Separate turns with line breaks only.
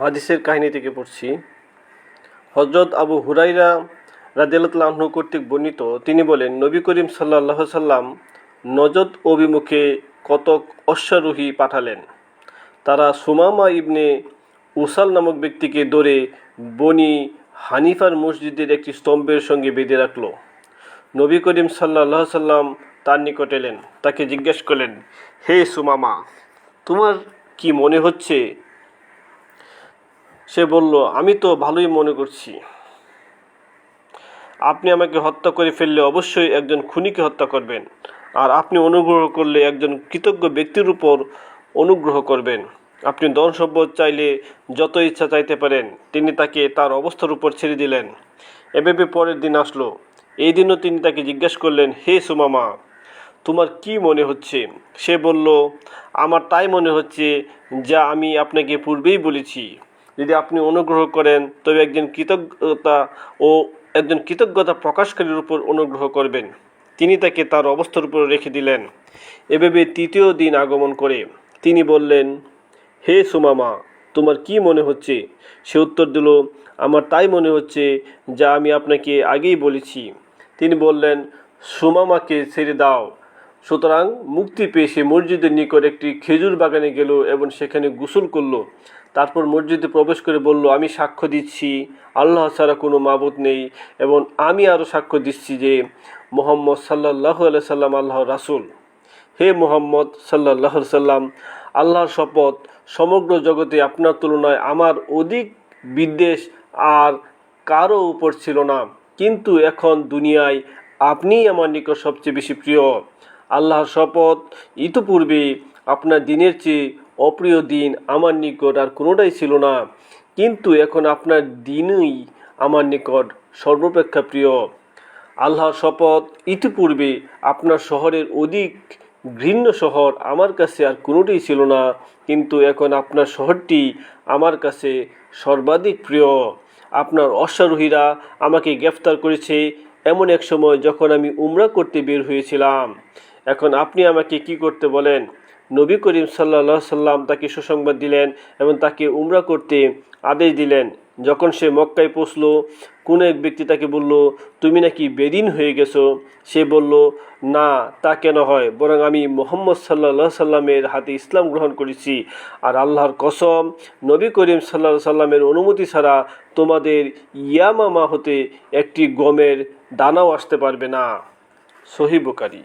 হাদিসের কাহিনী থেকে পড়ছি। হজরত আবু হুরাইরা রাজিয়াল্লাহু কর্তৃক বর্ণিত, তিনি বলেন, নবী করিম সাল্লাহ সাল্লাম নজদ অভিমুখে কতক অশ্বারোহী পাঠালেন। তারা সুমামা ইবনে উসাল নামক ব্যক্তিকে ধরে বনি হানিফার মসজিদের একটি স্তম্ভের সঙ্গে বেঁধে রাখল। নবী করিম সাল্লাহ সাল্লাম তার নিকট এলেন, তাকে জিজ্ঞেস করলেন, হে সুমামা, তোমার কি মনে হচ্ছে সে বলল, আমি তো ভালোই মনে করছি। আপনি আমাকে হত্যা করে ফেললে অবশ্যই একজন খুনিকে হত্যা করবেন। আর আপনি অনুগ্রহ করলে একজন কৃতজ্ঞ ব্যক্তির উপর অনুগ্রহ করবেন। আপনি ধন সম্পদ চাইলে যত ইচ্ছা চাইতে পারেন, তিনি তাকে তার অবস্থার উপর ছেড়ে দিলেন। এভাবে পরের দিন আসলো। এই দিনও তিনি তাকে জিজ্ঞেস করলেন, হে সুমামা, তোমার কি মনে হচ্ছে? সে বলল, আমার তাই মনে হচ্ছে যা আমি আপনাকে পূর্বেই বলেছি। যদি আপনি অনুগ্রহ করেন, তবে একজন কৃতজ্ঞতা ও একজন কৃতজ্ঞতা প্রকাশকারীর উপর অনুগ্রহ করবেন। তিনি তাকে তার অবস্থার উপর রেখে দিলেন। এভাবে তৃতীয় দিন আগমন করে তিনি বললেন, হে সুমামা, তোমার কি মনে হচ্ছে? সে উত্তর দিল, আমার তাই মনে হচ্ছে যা আমি আপনাকে আগেই বলেছি। তিনি বললেন, সুমামাকে ছেড়ে দাও। সুতরাং মুক্তি পেয়ে সে মসজিদের নিকট একটি খেজুর বাগানে গেল এবং সেখানে গোসল করল। তারপর মসজিদে প্রবেশ করে বলল, আমি সাক্ষ্য দিচ্ছি, আল্লাহ ছাড়া কোনো মাবুদ নেই এবং আমি আরও সাক্ষ্য দিচ্ছি যে মোহাম্মদ সাল্লাহ সাল্লাম আল্লাহ রাসুল। হে মোহাম্মদ সাল্লাহ সাল্লাম, আল্লাহর শপথ সমগ্র জগতে আপনার তুলনায় আমার অধিক বিদ্বেষ আর কারও উপর ছিল না। কিন্তু এখন দুনিয়ায় আপনিই আমার নিকট সবচেয়ে বেশি প্রিয়। আল্লাহর শপথ। ইতিপূর্বে আপনার দিনের চেয়ে অপ্রিয় দিন আমার নিকট আর কোনোটাই ছিল না। কিন্তু এখন আপনার দিনই আমার নিকট সর্বাপেক্ষা প্রিয়। আল্লাহর শপথ, ইতিপূর্বে আপনার শহরের অধিক ঘৃণ্য শহর আমার কাছে আর কোনোটিই ছিল না। কিন্তু এখন আপনার শহরটি আমার কাছে সর্বাধিক প্রিয়। আপনার অশ্বারোহীরা আমাকে গ্রেফতার করেছে এমন এক সময় যখন আমি উমরা করতে বের হয়েছিলাম। এখন আপনি আমাকে কি করতে বলেন? নবী করিম সাল্লা সাল্লাম তাকে সুসংবাদ দিলেন এবং তাকে উমরা করতে আদেশ দিলেন। যখন সে মক্কায় পৌঁছলো, কোনো এক ব্যক্তি তাকে বলল, তুমি নাকি বেদিন হয়ে গেছো? সে বলল, না, তা কেন হয়? বরং আমি মোহাম্মদ সাল্লা সাল্লামের হাতে ইসলাম গ্রহণ করেছি। আর আল্লাহর কসম, নবী করিম সাল্লা সাল্লামের অনুমতি ছাড়া তোমাদের ইয়ামামা হতে একটি গমের দানাও আসতে পারবে না। সহি বুকারি